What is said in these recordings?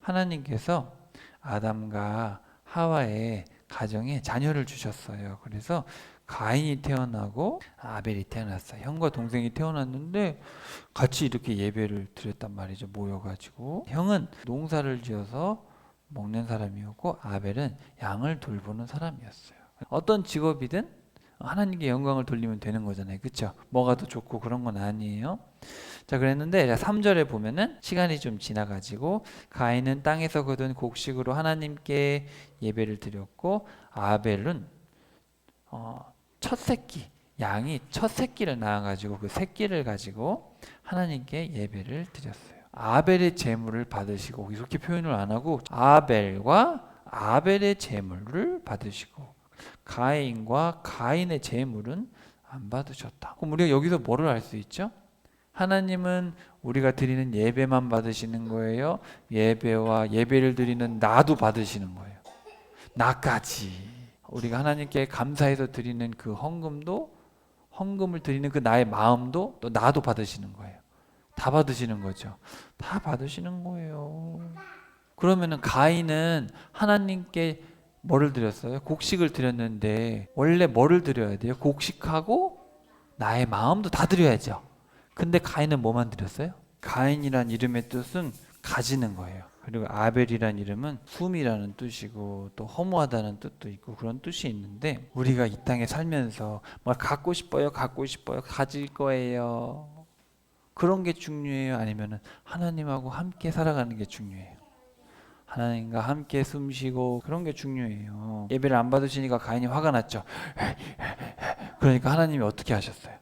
하나님께서 아담과 하와의 가정에 자녀를 주셨어요. 그래서 가인이 태어나고 아벨이 태어났어요. 형과 동생이 태어났는데 같이 이렇게 예배를 드렸단 말이죠. 모여가지고 형은 농사를 지어서 먹는 사람이었고 아벨은 양을 돌보는 사람이었어요. 어떤 직업이든 하나님께 영광을 돌리면 되는 거잖아요. 그렇죠? 뭐가 더 좋고 그런 건 아니에요. 자, 그랬는데 3절에 보면은 시간이 좀 지나가지고 가인은 땅에서 거둔 곡식으로 하나님께 예배를 드렸고 아벨은 어, 첫 새끼 양이 첫 새끼를 낳아 가지고 그 새끼를 가지고 하나님께 예배를 드렸어요. 아벨의 제물을 받으시고 이렇게 표현을 안 하고 아벨과 아벨의 제물을 받으시고 가인과 가인의 제물은 안 받으셨다. 그럼 우리가 여기서 뭐를 알 수 있죠? 하나님은 우리가 드리는 예배만 받으시는 거예요. 예배와 예배를 드리는 나도 받으시는 거예요. 나까지. 우리가 하나님께 감사해서 드리는 그 헌금도 헌금을 드리는 그 나의 마음도 또 나도 받으시는 거예요. 다 받으시는 거죠. 다 받으시는 거예요. 그러면은 가인은 하나님께 뭐를 드렸어요? 곡식을 드렸는데 원래 뭐를 드려야 돼요? 곡식하고 나의 마음도 다 드려야죠. 근데 가인은 뭐만 드렸어요? 가인이란 이름의 뜻은 가지는 거예요. 그리고 아벨이란 이름은 숨이라는 뜻이고 또 허무하다는 뜻도 있고 그런 뜻이 있는데 우리가 이 땅에 살면서 뭘 갖고 싶어요, 갖고 싶어요, 가질 거예요. 그런 게 중요해요? 아니면은 하나님하고 함께 살아가는 게 중요해요? 하나님과 함께 숨쉬고 그런 게 중요해요. 예배를 안 받으시니까 가인이 화가 났죠. 그러니까 하나님이 어떻게 하셨어요?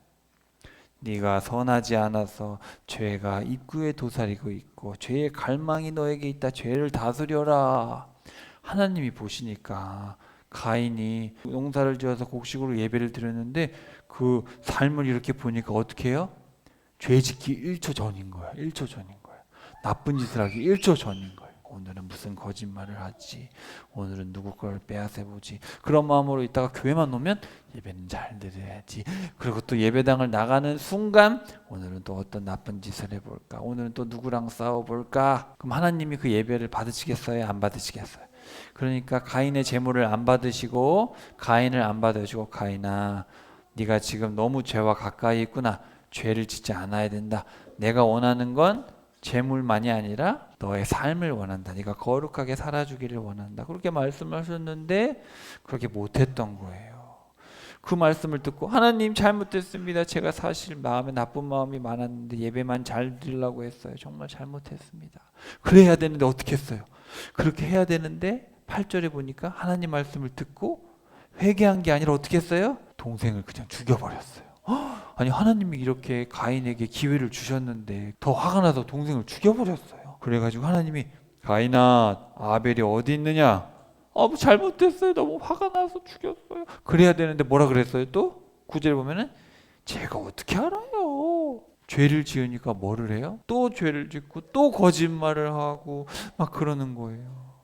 네가 선하지 않아서 죄가 입구에 도사리고 있고 죄의 갈망이 너에게 있다. 죄를 다스려라. 하나님이 보시니까 가인이 농사를 지어서 곡식으로 예배를 드렸는데 그 삶을 이렇게 보니까 어떻게 해요? 죄 짓기 1초 전인 거야. 1초 전인 거야. 나쁜 짓을 하기 1초 전인 거야. 오늘은 무슨 거짓말을 하지? 오늘은 누구 걸 빼앗아 보지? 그런 마음으로 있다가 교회만 오면 예배는 잘 드려야지. 그리고 또 예배당을 나가는 순간 오늘은 또 어떤 나쁜 짓을 해볼까? 오늘은 또 누구랑 싸워볼까? 그럼 하나님이 그 예배를 받으시겠어요? 안 받으시겠어요? 그러니까 가인의 제물을 안 받으시고 가인을 안 받으시고 가인아 네가 지금 너무 죄와 가까이 있구나. 죄를 짓지 않아야 된다. 내가 원하는 건 재물만이 아니라 너의 삶을 원한다. 네가 거룩하게 살아주기를 원한다. 그렇게 말씀하셨는데 그렇게 못했던 거예요. 그 말씀을 듣고 하나님 잘못했습니다. 제가 사실 마음에 나쁜 마음이 많았는데 예배만 잘 드리려고 했어요. 정말 잘못했습니다. 그래야 되는데 어떻게 했어요? 그렇게 해야 되는데 8절에 보니까 하나님 말씀을 듣고 회개한 게 아니라 어떻게 했어요? 동생을 그냥 죽여버렸어요. 아니 하나님이 이렇게 가인에게 기회를 주셨는데 더 화가 나서 동생을 죽여버렸어요. 그래가지고 하나님이 가인아 아벨이 어디 있느냐? 아, 뭐 잘못했어요. 너무 화가 나서 죽였어요. 그래야 되는데 뭐라 그랬어요? 또 구절에 보면은 제가 어떻게 알아요? 죄를 지으니까 뭐를 해요? 또 죄를 짓고 또 거짓말을 하고 막 그러는 거예요.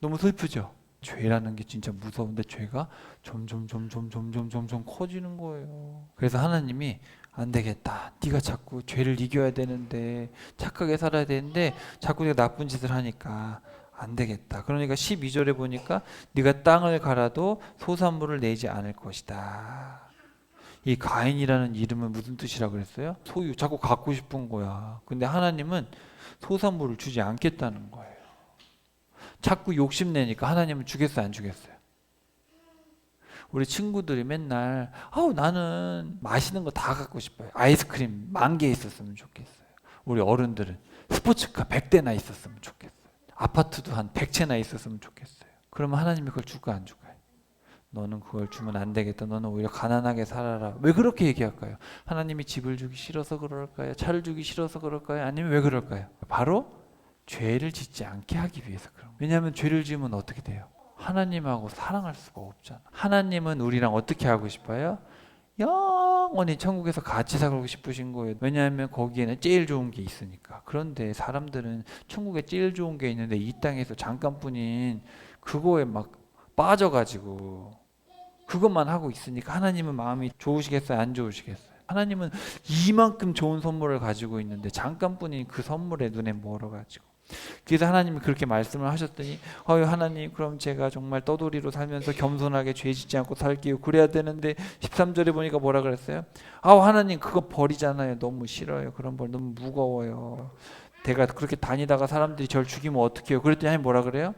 너무 슬프죠? 죄라는 게 진짜 무서운데 죄가 점점 점점 점점 점점 커지는 거예요. 그래서 하나님이 안 되겠다. 네가 자꾸 죄를 이겨야 되는데 착하게 살아야 되는데 자꾸 네가 나쁜 짓을 하니까 안 되겠다. 그러니까 12절에 보니까 네가 땅을 갈아도 소산물을 내지 않을 것이다. 이 가인이라는 이름은 무슨 뜻이라 그랬어요? 소유, 자꾸 갖고 싶은 거야. 근데 하나님은 소산물을 주지 않겠다는 거예요. 자꾸 욕심내니까 하나님은 주겠어요, 안 주겠어요? 우리 친구들이 맨날 아우 나는 맛있는 거 다 갖고 싶어요. 아이스크림 만 개 있었으면 좋겠어요. 우리 어른들은 스포츠카 100대나 있었으면 좋겠어요. 아파트도 한 100채나 있었으면 좋겠어요. 그러면 하나님이 그걸 줄까 안 줄까요? 너는 그걸 주면 안 되겠다. 너는 오히려 가난하게 살아라. 왜 그렇게 얘기할까요? 하나님이 집을 주기 싫어서 그럴까요? 차를 주기 싫어서 그럴까요? 아니면 왜 그럴까요? 바로 죄를 짓지 않게 하기 위해서 그런 거예요. 왜냐하면 죄를 지으면 어떻게 돼요? 하나님하고 사랑할 수가 없잖아. 하나님은 우리랑 어떻게 하고 싶어요? 영원히 천국에서 같이 살고 싶으신 거예요. 왜냐하면 거기에는 제일 좋은 게 있으니까. 그런데 사람들은 천국에 제일 좋은 게 있는데 이 땅에서 잠깐뿐인 그거에 막 빠져가지고 그것만 하고 있으니까 하나님은 마음이 좋으시겠어요? 안 좋으시겠어요? 하나님은 이만큼 좋은 선물을 가지고 있는데 잠깐뿐인 그 선물에 눈에 멀어가지고 그래서 하나님이 그렇게 말씀을 하셨더니 어유 하나님 그럼 제가 정말 떠돌이로 살면서 겸손하게 죄 짓지 않고 살게요. 그래야 되는데 13절에 보니까 뭐라 그랬어요? 아우 하나님 그거 버리잖아요. 너무 싫어요. 그런 벌 너무 무거워요. 내가 그렇게 다니다가 사람들이 저를 죽이면 어떡해요? 그랬더니 하나님 뭐라 그래요?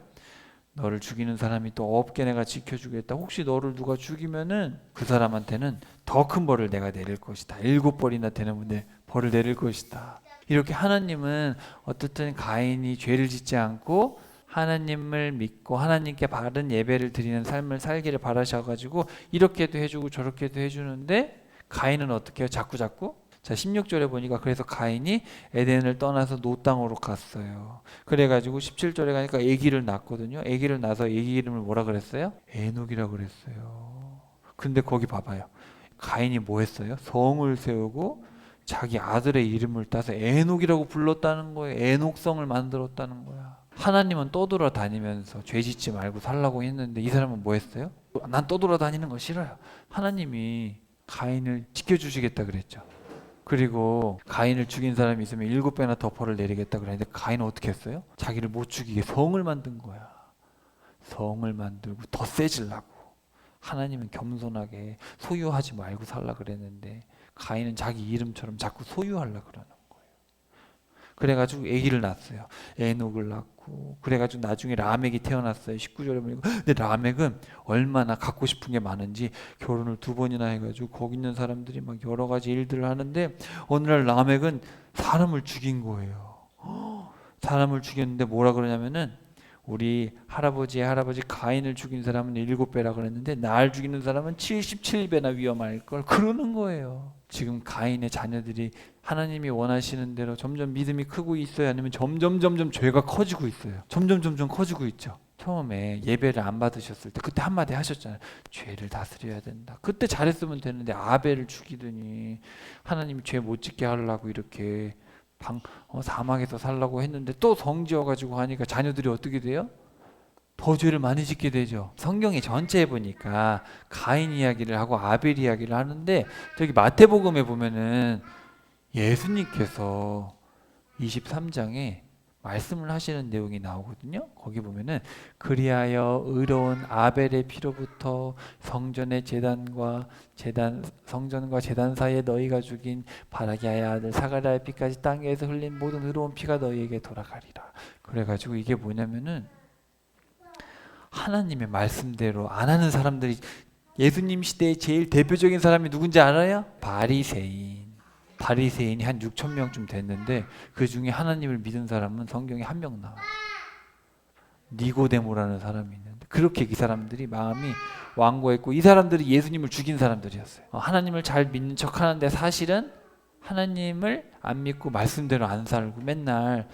너를 죽이는 사람이 또 없게 내가 지켜주겠다. 혹시 너를 누가 죽이면은 그 사람한테는 더 큰 벌을 내가 내릴 것이다. 일곱 벌이나 되는 분데 벌을 내릴 것이다. 이렇게 하나님은 어떻든 가인이 죄를 짓지 않고 하나님을 믿고 하나님께 바른 예배를 드리는 삶을 살기를 바라셔가지고 이렇게도 해주고 저렇게도 해주는데 가인은 어떻게 해요? 자꾸 자꾸 자 16절에 보니까 그래서 가인이 에덴을 떠나서 노 땅으로 갔어요. 그래가지고 17절에 가니까 아기를 낳거든요. 아기를 낳아서 아기 이름을 뭐라 그랬어요? 에녹이라 그랬어요. 근데 거기 봐봐요. 가인이 뭐 했어요? 성을 세우고 자기 아들의 이름을 따서 에녹이라고 불렀다는 거예요. 에녹성을 만들었다는 거야. 하나님은 떠돌아 다니면서 죄 짓지 말고 살라고 했는데 이 사람은 뭐 했어요? 난 떠돌아 다니는 거 싫어요. 하나님이 가인을 지켜주시겠다 그랬죠. 그리고 가인을 죽인 사람이 있으면 일곱 배나 더 벌을 내리겠다 그랬는데 가인은 어떻게 했어요? 자기를 못 죽이게 성을 만든 거야. 성을 만들고 더 세질라고. 하나님은 겸손하게 소유하지 말고 살라 그랬는데 가인은 자기 이름처럼 자꾸 소유하려 그러는 거예요. 그래가지고 아기를 낳았어요. 에녹을 낳고 그래가지고 나중에 라멕이 태어났어요. 19절에 보니까 근데 라멕은 얼마나 갖고 싶은 게 많은지 결혼을 두 번이나 해가지고 거기 있는 사람들이 막 여러 가지 일들을 하는데 어느 날 라멕은 사람을 죽인 거예요. 사람을 죽였는데 뭐라 그러냐면은 우리 할아버지의 할아버지 가인을 죽인 사람은 일곱 배라 그랬는데 날 죽이는 사람은 77배나 위험할 걸 그러는 거예요. 지금 가인의 자녀들이 하나님이 원하시는 대로 점점 믿음이 크고 있어요. 아니면 점점 점점 죄가 커지고 있어요. 점점 점점 커지고 있죠. 처음에 예배를 안 받으셨을 때 그때 한마디 하셨잖아요. 죄를 다스려야 된다. 그때 잘했으면 되는데 아벨을 죽이더니 하나님이 죄 못 짓게 하려고 이렇게 방, 어, 사막에서 살라고 했는데 또 성지어 가지고 하니까 자녀들이 어떻게 돼요? 더 죄를 많이 짓게 되죠. 성경이 전체에 보니까 가인 이야기를 하고 아벨 이야기를 하는데 저기 마태복음에 보면은 예수님께서 23장에 말씀을 하시는 내용이 나오거든요. 거기 보면은 그리하여 의로운 아벨의 피로부터 성전의 제단과 제단 성전과 제단 사이에 너희가 죽인 바라기아의 아들 사가랴의 피까지 땅에서 흘린 모든 의로운 피가 너희에게 돌아가리라. 그래 가지고 이게 뭐냐면은 하나님의 말씀대로 안 하는 사람들이 예수님 시대의 제일 대표적인 사람이 누군지 알아요? 바리새인. 바리새인이 한 6천 명쯤 됐는데 그 중에 하나님을 믿은 사람은 성경에 한 명 나와요. 니고데모라는 사람이 있는데 그렇게 이 사람들이 마음이 완고했고 이 사람들이 예수님을 죽인 사람들이었어요. 어, 하나님을 잘 믿는 척 하는데 사실은 하나님을 안 믿고 말씀대로 안 살고 맨날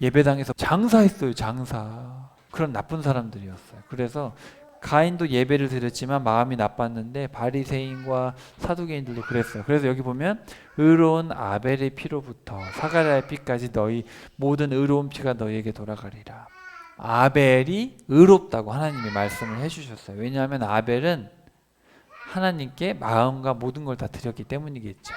예배당에서 장사했어요, 장사. 그런 나쁜 사람들이었어요. 그래서 가인도 예배를 드렸지만 마음이 나빴는데 바리새인과 사두개인들도 그랬어요. 그래서 여기 보면 의로운 아벨의 피로부터 사가랴의 피까지 너희 모든 의로운 피가 너희에게 돌아가리라. 아벨이 의롭다고 하나님이 말씀을 해주셨어요. 왜냐하면 아벨은 하나님께 마음과 모든 걸 다 드렸기 때문이겠죠.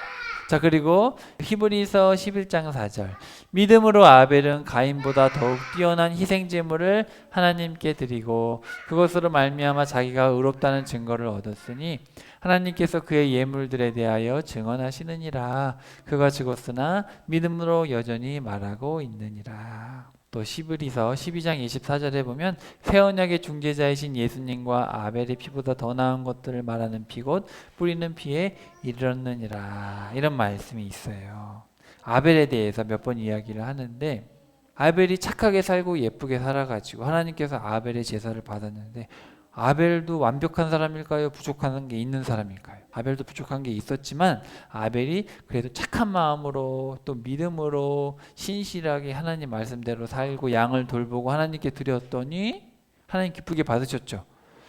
자 그리고 히브리서 11장 4절. 믿음으로 아벨은 가인보다 더욱 뛰어난 희생 제물을 하나님께 드리고 그것으로 말미암아 자기가 의롭다는 증거를 얻었으니 하나님께서 그의 예물들에 대하여 증언하시느니라. 그가 죽었으나 믿음으로 여전히 말하고 있느니라 또 시브리서 12장 24절에 보면 새 언약의 중재자이신 예수님과 아벨의 피보다 더 나은 것들을 말하는 피곧 뿌리는 피에 이르렀느니라 이런 말씀이 있어요. 아벨에 대해서 몇 번 이야기를 하는데 아벨이 착하게 살고 예쁘게 살아가지고 하나님께서 아벨의 제사를 받았는데 아벨도 완벽한 사람일까요? 부족한 게 있는 사람일까요? 아벨도 부족한 게 있었지만 아벨이 그래도 착한 마음으로 또 믿음으로 신실하게 하나님 말씀대로 살고 양을 돌보고 하나님께 드렸더니 하나님 기쁘게 받으셨죠.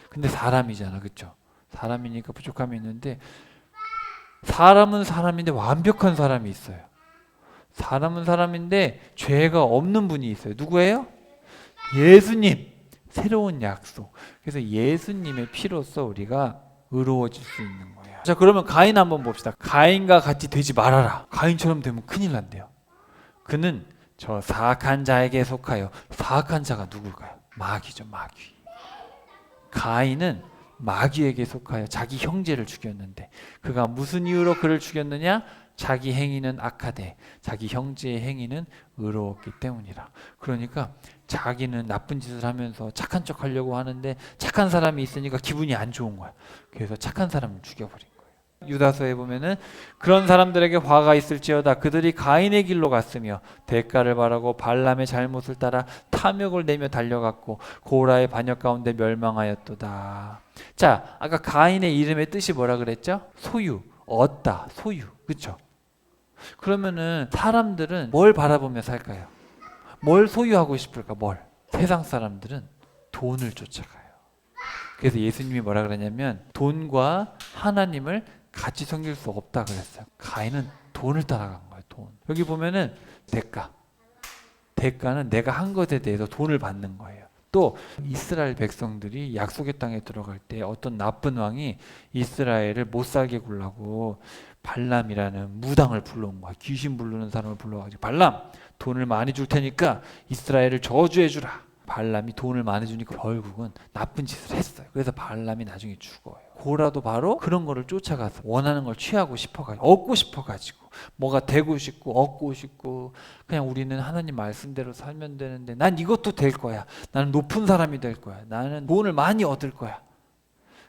근데 사람이잖아, 그렇죠? 사람이니까 부족함이 있는데 사람은 사람인데 완벽한 사람이 있어요. 사람은 사람인데 죄가 없는 분이 있어요. 누구예요? 예수님. 새로운 약속. 그래서 예수님의 피로써 우리가 의로워질 수 있는 거예요. 자, 그러면 가인 한번 봅시다. 가인과 같이 되지 말아라. 가인처럼 되면 큰일 난대요. 그는 저 사악한 자에게 속하여 사악한 자가 누굴까요? 마귀죠, 마귀. 가인은 마귀에게 속하여 자기 형제를 죽였는데 그가 무슨 이유로 그를 죽였느냐? 자기 행위는 악하되 자기 형제의 행위는 의로웠기 때문이라. 그러니까 자기는 나쁜 짓을 하면서 착한 척 하려고 하는데 착한 사람이 있으니까 기분이 안 좋은 거야. 그래서 착한 사람을 죽여버린 거예요. 유다서에 보면은 그런 사람들에게 화가 있을지어다 그들이 가인의 길로 갔으며 대가를 바라고 발람의 잘못을 따라 탐욕을 내며 달려갔고 고라의 반역 가운데 멸망하였도다. 자, 아까 가인의 이름의 뜻이 뭐라 그랬죠? 소유, 얻다, 소유. 그렇죠? 그러면은 사람들은 뭘 바라보며 살까요? 뭘 소유하고 싶을까? 뭘? 세상 사람들은 돈을 쫓아가요. 그래서 예수님이 뭐라 그러냐면 돈과 하나님을 같이 섬길 수 없다 그랬어요. 가인은 돈을 따라간 거예요. 돈. 여기 보면은 대가. 대가는 내가 한 것에 대해서 돈을 받는 거예요. 또 이스라엘 백성들이 약속의 땅에 들어갈 때 어떤 나쁜 왕이 이스라엘을 못 살게 굴라고 발람이라는 무당을 불러온 거야. 귀신 부르는 사람을 불러가지고 발람 돈을 많이 줄 테니까 이스라엘을 저주해 주라. 발람이 돈을 많이 주니까 결국은 나쁜 짓을 했어요. 그래서 발람이 나중에 죽어요. 고라도 바로 그런 거를 쫓아가서 원하는 걸 취하고 싶어가지고 얻고 싶어가지고 뭐가 되고 싶고 얻고 싶고 그냥 우리는 하나님 말씀대로 살면 되는데 난 이것도 될 거야. 나는 높은 사람이 될 거야. 나는 돈을 많이 얻을 거야.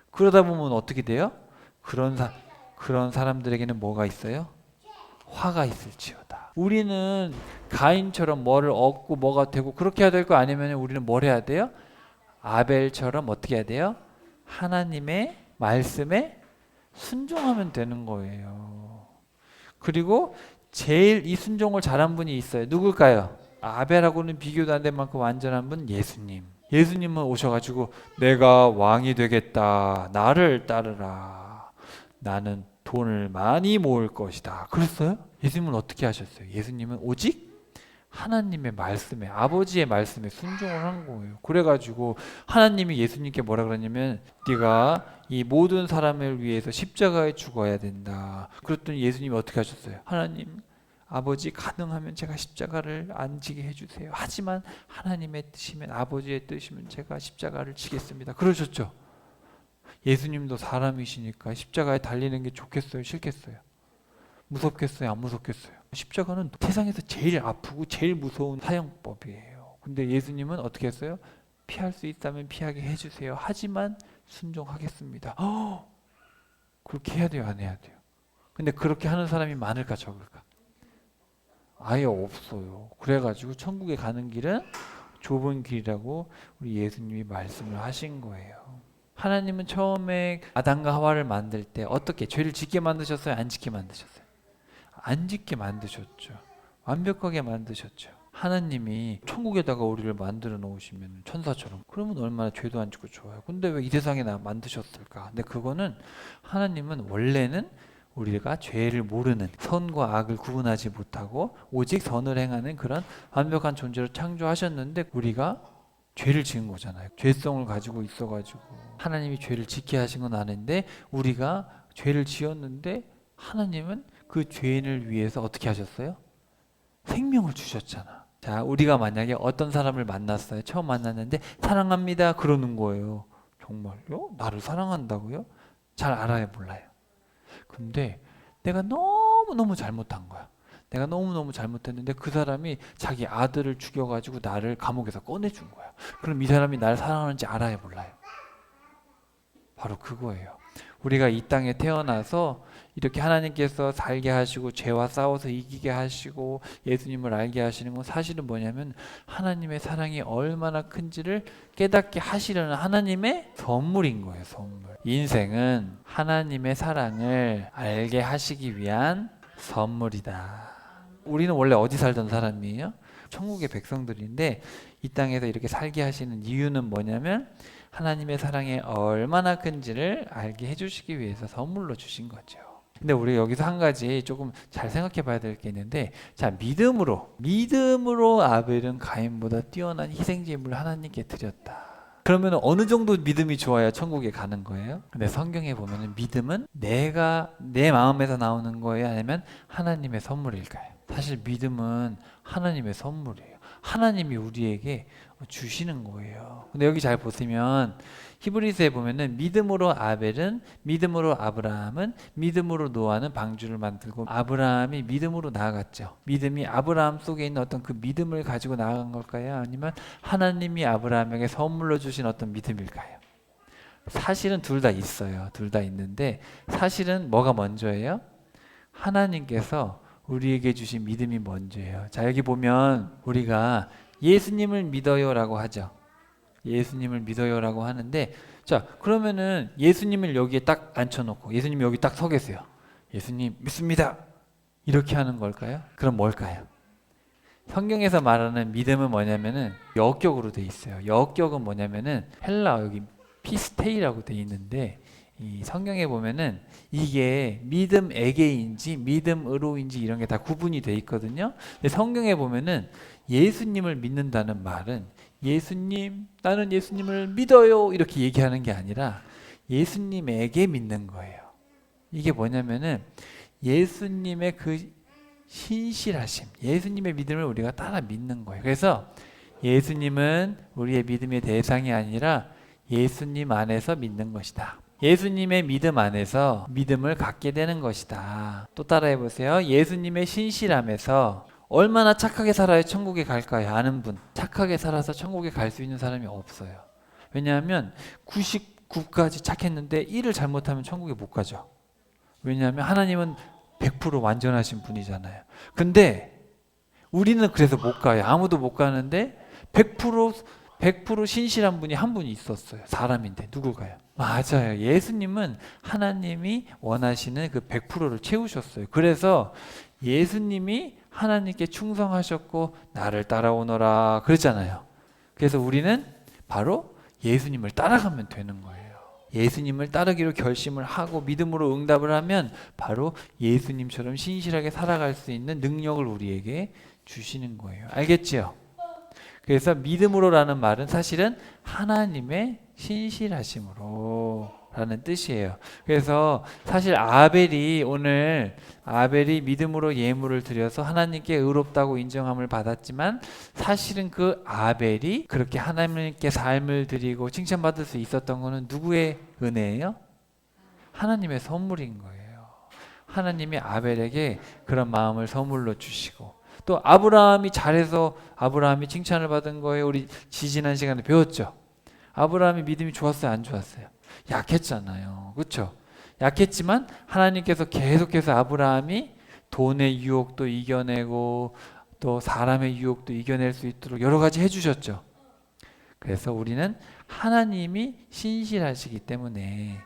그러다 보면 어떻게 돼요? 그런 사 그런 사람들에게는 뭐가 있어요? 화가 있을지어다. 우리는 가인처럼 뭐를 얻고 뭐가 되고 그렇게 해야 될 거 아니면 우리는 뭘 해야 돼요? 아벨처럼 어떻게 해야 돼요? 하나님의 말씀에 순종하면 되는 거예요. 그리고 제일 이 순종을 잘한 분이 있어요. 누굴까요? 아벨하고는 비교도 안 될 만큼 완전한 분 예수님. 예수님은 오셔가지고 내가 왕이 되겠다. 나를 따르라. 나는 돈을 많이 모을 것이다. 그랬어요? 예수님은 어떻게 하셨어요? 예수님은 오직 하나님의 말씀에 아버지의 말씀에 순종을 한 거예요. 그래가지고 하나님이 예수님께 뭐라 그러냐면 네가 이 모든 사람을 위해서 십자가에 죽어야 된다. 그랬더니 예수님이 어떻게 하셨어요? 하나님 아버지 가능하면 제가 십자가를 안 지게 해주세요. 하지만 하나님의 뜻이면 아버지의 뜻이면 제가 십자가를 지겠습니다. 그러셨죠? 예수님도 사람이시니까 십자가에 달리는 게 좋겠어요? 싫겠어요? 무섭겠어요? 안 무섭겠어요? 십자가는 세상에서 제일 아프고 제일 무서운 사형법이에요. 근데 예수님은 어떻게 했어요? 피할 수 있다면 피하게 해주세요. 하지만 순종하겠습니다. 어, 그렇게 해야 돼요? 안 해야 돼요? 근데 그렇게 하는 사람이 많을까 적을까? 아예 없어요. 그래가지고 천국에 가는 길은 좁은 길이라고 우리 예수님이 말씀을 하신 거예요. 하나님은 처음에 아담과 하와를 만들 때 어떻게 죄를 짓게 만드셨어요? 안 짓게 만드셨어요? 안 짓게 만드셨죠. 완벽하게 만드셨죠. 하나님이 천국에다가 우리를 만들어 놓으시면 천사처럼 그러면 얼마나 죄도 안 짓고 좋아요. 근데 왜 이 세상에 나 만드셨을까? 근데 그거는 하나님은 원래는 우리가 죄를 모르는 선과 악을 구분하지 못하고 오직 선을 행하는 그런 완벽한 존재로 창조하셨는데 우리가 죄를 지은 거잖아요. 죄성을 가지고 있어가지고 하나님이 죄를 짓게 하신 건 아는데 우리가 죄를 지었는데 하나님은 그 죄인을 위해서 어떻게 하셨어요? 생명을 주셨잖아. 자, 우리가 만약에 어떤 사람을 만났어요. 처음 만났는데 사랑합니다. 그러는 거예요. 정말요? 나를 사랑한다고요? 잘 알아요, 몰라요? 근데 내가 너무너무 잘못한 거야. 내가 너무너무 잘못했는데 그 사람이 자기 아들을 죽여가지고 나를 감옥에서 꺼내준 거야. 그럼 이 사람이 나를 사랑하는지 알아요, 몰라요? 바로 그거예요. 우리가 이 땅에 태어나서 이렇게 하나님께서 살게 하시고 죄와 싸워서 이기게 하시고 예수님을 알게 하시는 건 사실은 뭐냐면 하나님의 사랑이 얼마나 큰지를 깨닫게 하시려는 하나님의 선물인 거예요, 선물. 인생은 하나님의 사랑을 알게 하시기 위한 선물이다. 우리는 원래 어디 살던 사람이에요? 천국의 백성들인데 이 땅에서 이렇게 살게 하시는 이유는 뭐냐면 하나님의 사랑이 얼마나 큰지를 알게 해주시기 위해서 선물로 주신 거죠. 근데 우리 여기서 한 가지 조금 잘 생각해 봐야 될 게 있는데 자 믿음으로 믿음으로 아벨은 가인보다 뛰어난 희생 제물을 하나님께 드렸다. 그러면 어느 정도 믿음이 좋아야 천국에 가는 거예요? 근데 성경에 보면은 믿음은 내가 내 마음에서 나오는 거예요, 아니면 하나님의 선물일까요? 사실 믿음은 하나님의 선물이에요. 하나님이 우리에게 주시는 거예요. 근데 여기 잘 보시면 히브리서에 보면은 믿음으로 아벨은 믿음으로 아브라함은 믿음으로 노아는 방주를 만들고 아브라함이 믿음으로 나아갔죠. 믿음이 아브라함 속에 있는 어떤 그 믿음을 가지고 나아간 걸까요? 아니면 하나님이 아브라함에게 선물로 주신 어떤 믿음일까요? 사실은 둘 다 있어요. 둘 다 있는데 사실은 뭐가 먼저예요? 하나님께서 우리에게 주신 믿음이 먼저예요. 자, 여기 보면 우리가 예수님을 믿어요라고 하죠. 예수님을 믿어요라고 하는데 자, 그러면은 예수님을 여기에 딱 앉혀 놓고 예수님 여기 딱 서 계세요. 예수님 믿습니다. 이렇게 하는 걸까요? 그럼 뭘까요? 성경에서 말하는 믿음은 뭐냐면은 역격으로 돼 있어요. 역격은 뭐냐면은 헬라 여기 피스테이라고 돼 있는데 이 성경에 보면은 이게 믿음에게인지 믿음으로인지 이런 게 다 구분이 돼 있거든요. 근데 성경에 보면은 예수님을 믿는다는 말은 예수님 나는 예수님을 믿어요 이렇게 얘기하는 게 아니라 예수님에게 믿는 거예요. 이게 뭐냐면은 예수님의 그 신실하심, 예수님의 믿음을 우리가 따라 믿는 거예요. 그래서 예수님은 우리의 믿음의 대상이 아니라 예수님 안에서 믿는 것이다. 예수님의 믿음 안에서 믿음을 갖게 되는 것이다. 또 따라해 보세요. 예수님의 신실함에서 얼마나 착하게 살아야 천국에 갈까요? 아는 분. 착하게 살아서 천국에 갈 수 있는 사람이 없어요. 왜냐하면 99까지 착했는데 1을 잘못하면 천국에 못 가죠. 왜냐하면 하나님은 100% 완전하신 분이잖아요. 근데 우리는 그래서 못 가요. 아무도 못 가는데 100% 100% 신실한 분이 한 분이 있었어요. 사람인데 누구가요? 맞아요. 예수님은 하나님이 원하시는 그 100%를 채우셨어요. 그래서 예수님이 하나님께 충성하셨고 나를 따라오너라 그랬잖아요. 그래서 우리는 바로 예수님을 따라가면 되는 거예요. 예수님을 따르기로 결심을 하고 믿음으로 응답을 하면 바로 예수님처럼 신실하게 살아갈 수 있는 능력을 우리에게 주시는 거예요. 알겠지요? 그래서 믿음으로라는 말은 사실은 하나님의 신실하심으로 라는 뜻이에요. 그래서 사실 아벨이 오늘 아벨이 믿음으로 예물을 드려서 하나님께 의롭다고 인정함을 받았지만 사실은 그 아벨이 그렇게 하나님께 삶을 드리고 칭찬받을 수 있었던 것은 누구의 은혜예요? 하나님의 선물인 거예요. 하나님이 아벨에게 그런 마음을 선물로 주시고 또 아브라함이 잘해서 아브라함이 칭찬을 받은 거예요. 우리 지지난 시간에 배웠죠. 아브라함이 믿음이 좋았어요, 안 좋았어요? 약했잖아요. 그렇죠? 약했지만 하나님께서 계속해서 아브라함이 돈의 유혹도 이겨내고 또 사람의 유혹도 이겨낼 수 있도록 여러 가지 해주셨죠. 그래서 우리는 하나님이 신실하시기 때문에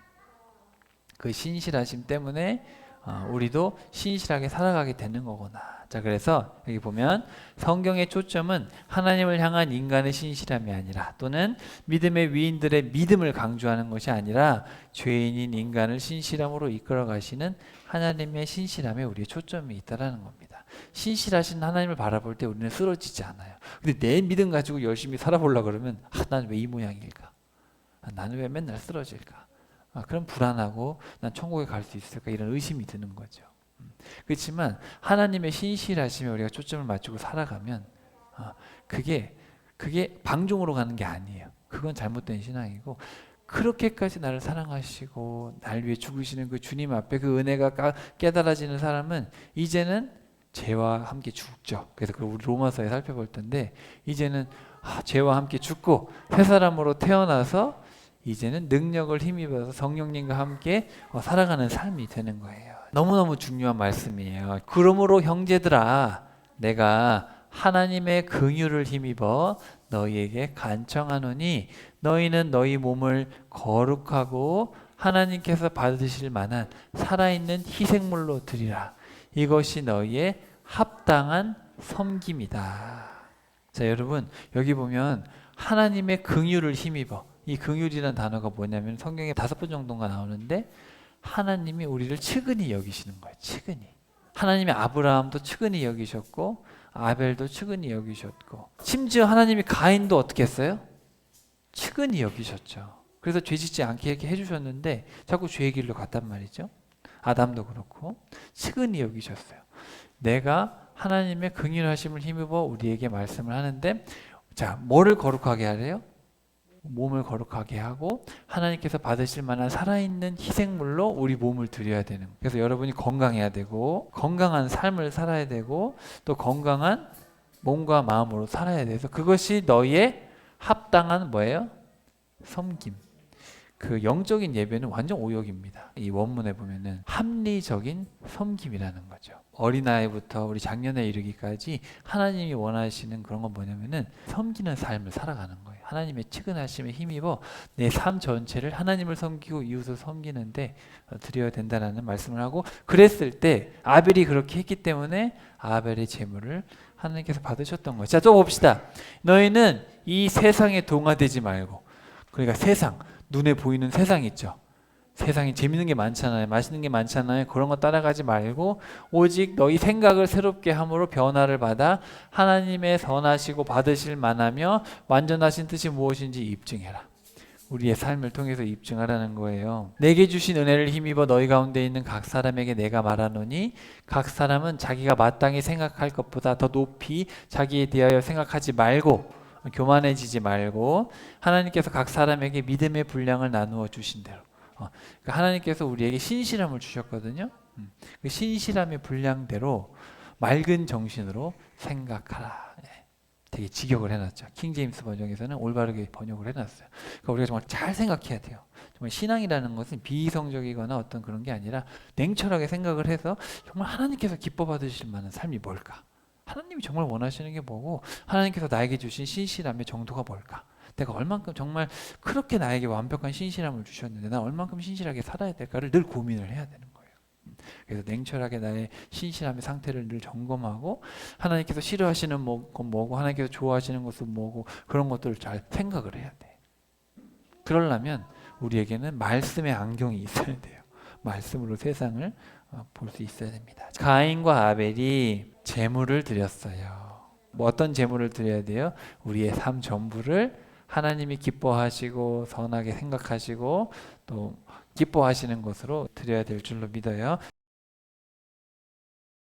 그 신실하심 때문에 어, 우리도 신실하게 살아가게 되는 거구나. 자, 그래서 여기 보면 성경의 초점은 하나님을 향한 인간의 신실함이 아니라 또는 믿음의 위인들의 믿음을 강조하는 것이 아니라 죄인인 인간을 신실함으로 이끌어 가시는 하나님의 신실함에 우리의 초점이 있다라는 겁니다. 신실하신 하나님을 바라볼 때 우리는 쓰러지지 않아요. 근데 내 믿음 가지고 열심히 살아보려 그러면 아, 난왜 이 모양일까? 아, 나는 왜 맨날 쓰러질까? 아, 그럼 불안하고 난 천국에 갈 수 있을까 이런 의심이 드는 거죠. 음. 그렇지만 하나님의 신실하심에 우리가 초점을 맞추고 살아가면 아, 그게 그게 방종으로 가는 게 아니에요. 그건 잘못된 신앙이고 그렇게까지 나를 사랑하시고 날 위해 죽으시는 그 주님 앞에 그 은혜가 깨달아지는 사람은 이제는 죄와 함께 죽죠. 그래서 그 우리 로마서에 살펴볼 텐데 이제는 아, 죄와 함께 죽고 새 사람으로 태어나서 이제는 능력을 힘입어서 성령님과 함께 어, 살아가는 삶이 되는 거예요. 너무너무 중요한 말씀이에요. 그러므로 형제들아 내가 하나님의 긍휼을 힘입어 너희에게 간청하노니 너희는 너희 몸을 거룩하고 하나님께서 받으실 만한 살아있는 희생물로 드리라. 이것이 너희의 합당한 섬김이다. 자, 여러분 여기 보면 하나님의 긍휼을 힘입어 이 긍휼이라는 단어가 뭐냐면 성경에 다섯 번 정도가 나오는데 하나님이 우리를 측은히 여기시는 거예요. 측은히. 하나님이 아브라함도 측은히 여기셨고 아벨도 측은히 여기셨고 심지어 하나님이 가인도 어떻게 했어요? 측은히 여기셨죠. 그래서 죄 짓지 않게 이렇게 해주셨는데 자꾸 죄의 길로 갔단 말이죠. 아담도 그렇고 측은히 여기셨어요. 내가 하나님의 긍휼하심을 힘입어 우리에게 말씀을 하는데 자, 뭐를 거룩하게 하래요? 몸을 거룩하게 하고 하나님께서 받으실 만한 살아있는 희생물로 우리 몸을 드려야 되는. 그래서 여러분이 건강해야 되고 건강한 삶을 살아야 되고 또 건강한 몸과 마음으로 살아야 돼서 그것이 너희의 합당한 뭐예요? 섬김. 그 영적인 예배는 완전 오역입니다. 이 원문에 보면은 합리적인 섬김이라는 거죠. 어린아이부터 우리 작년에 이르기까지 하나님이 원하시는 그런 건 뭐냐면은 섬기는 삶을 살아가는 거예요. 하나님의 측은하심에 힘입어 내 삶 전체를 하나님을 섬기고 이웃을 섬기는데 어, 드려야 된다라는 말씀을 하고 그랬을 때 아벨이 그렇게 했기 때문에 아벨의 제물을 하나님께서 받으셨던 거예요. 자, 또 봅시다. 너희는 이 세상에 동화되지 말고 그러니까 세상 눈에 보이는 세상 있죠. 세상에 재밌는 게 많잖아요. 맛있는 게 많잖아요. 그런 거 따라가지 말고 오직 너희 생각을 새롭게 함으로 변화를 받아 하나님의 선하시고 받으실 만하며 완전하신 뜻이 무엇인지 입증해라. 우리의 삶을 통해서 입증하라는 거예요. 내게 주신 은혜를 힘입어 너희 가운데 있는 각 사람에게 내가 말하노니 각 사람은 자기가 마땅히 생각할 것보다 더 높이 자기에 대하여 생각하지 말고 교만해지지 말고 하나님께서 각 사람에게 믿음의 분량을 나누어 주신 대로 어, 그러니까 하나님께서 우리에게 신실함을 주셨거든요. 음, 그 신실함의 분량대로 맑은 정신으로 생각하라. 예, 되게 직역을 해놨죠. 킹 제임스 번역에서는 올바르게 번역을 해놨어요. 그러니까 우리가 정말 잘 생각해야 돼요. 정말 신앙이라는 것은 비이성적이거나 어떤 그런 게 아니라 냉철하게 생각을 해서 정말 하나님께서 기뻐 받으실 만한 삶이 뭘까? 하나님이 정말 원하시는 게 뭐고 하나님께서 나에게 주신 신실함의 정도가 뭘까? 내가 얼만큼 정말 그렇게 나에게 완벽한 신실함을 주셨는데 나 얼만큼 신실하게 살아야 될까를 늘 고민을 해야 되는 거예요. 그래서 냉철하게 나의 신실함의 상태를 늘 점검하고 하나님께서 싫어하시는 뭐- 건 뭐고 하나님께서 좋아하시는 것은 뭐고 그런 것들을 잘 생각을 해야 돼. 그러려면 우리에게는 말씀의 안경이 있어야 돼요. 말씀으로 세상을 어, 볼 수 있어야 됩니다. 가인과 아벨이 제물을 드렸어요. 뭐 어떤 제물을 드려야 돼요? 우리의 삶 전부를 하나님이 기뻐하시고 선하게 생각하시고 또 기뻐하시는 것으로 드려야 될 줄로 믿어요.